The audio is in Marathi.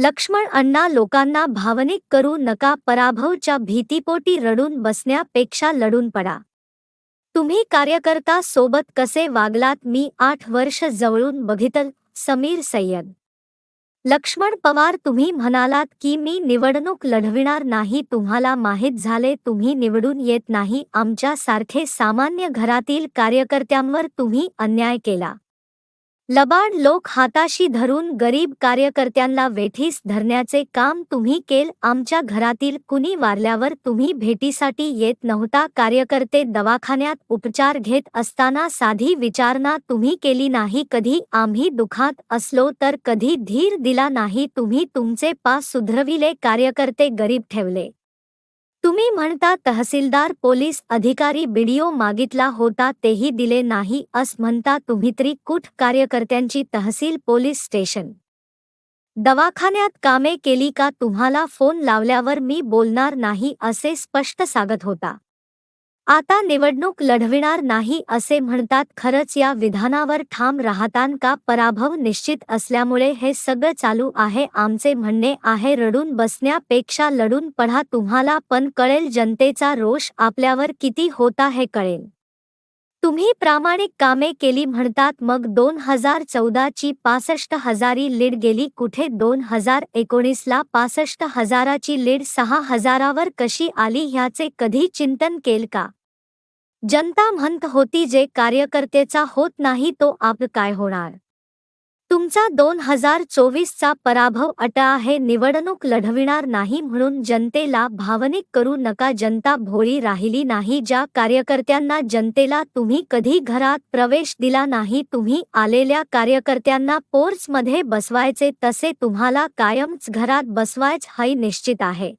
लक्ष्मण अण्णा लोकांना भावनिक करू नका पराभवच्या भीतीपोटी रडून बसण्यापेक्षा लढून पडा. तुम्ही कार्यकर्ता सोबत कसे वागलात मी आठ वर्ष जवळून बघितल समीर सय्यद. लक्ष्मण पवार तुम्ही म्हणालात की मी निवडणूक लढविणार नाही तुम्हाला माहीत झाले तुम्ही निवडून येत नाही आमच्यासारखे सामान्य घरातील कार्यकर्त्यांवर तुम्ही अन्याय केला. लबाड लोक हाताशी धरून गरीब कार्यकर्त्यांना वेठीस धरण्याचे काम तुम्ही केल आमच्या घरातील कुणी वारल्यावर तुम्ही भेटीसाठी येत नव्हता कार्यकर्ते दवाखान्यात उपचार घेत असताना साधी विचारणा तुम्ही केली नाही कधी आम्ही दुखात असलो तर कधी धीर दिला नाही तुम्ही तुमचे पास सुधरविले कार्यकर्ते गरीब ठेवले. तुम्ही म्हणता तहसीलदार पोलीस अधिकारी बीडीओ मागितला होता तेही दिले नाही अस म्हणता तुम्ही तरी कुठ कार्यकर्त्यांची तहसील पोलीस स्टेशन? दवाखान्यात कामे केली का तुम्हाला फोन लावल्यावर मी बोलणार नाही असे स्पष्ट सांगत होता. आता निवडणूक लढविणार नाही असे म्हणतात खरंच या विधानावर ठाम राहतान का पराभव निश्चित असल्यामुळे हे सगळं चालू आहे आमचे म्हणणे आहे रडून बसण्यापेक्षा लढून पढा तुम्हाला पण कळेल जनतेचा रोष आपल्यावर किती होता हे कळेल. तुम्ही प्रामाणिक कामे केली म्हणतात मग दोन हजार चौदाची पासष्ट हजारी लीड गेली कुठे दोन हजार एकोणीसला पासष्ट हजाराची लीड सहा हजारावर कशी आली ह्याचे कधी चिंतन केल का? जनता म्हणत होती जे कार्यकर्तेचा होत नाही तो आप काय होणार? तुमचा दोन हजार चोवीसचा पराभव अटा आहे निवडणूक लढविणार नाही म्हणून जनतेला भावनिक करू नका जनता भोळी राहिली नाही ज्या कार्यकर्त्यांना जनतेला तुम्ही कधी घरात प्रवेश दिला नाही तुम्ही आलेल्या कार्यकर्त्यांना पोर्चमध्ये बसवायचे तसे तुम्हाला कायमच घरात बसवायच हाही निश्चित आहे.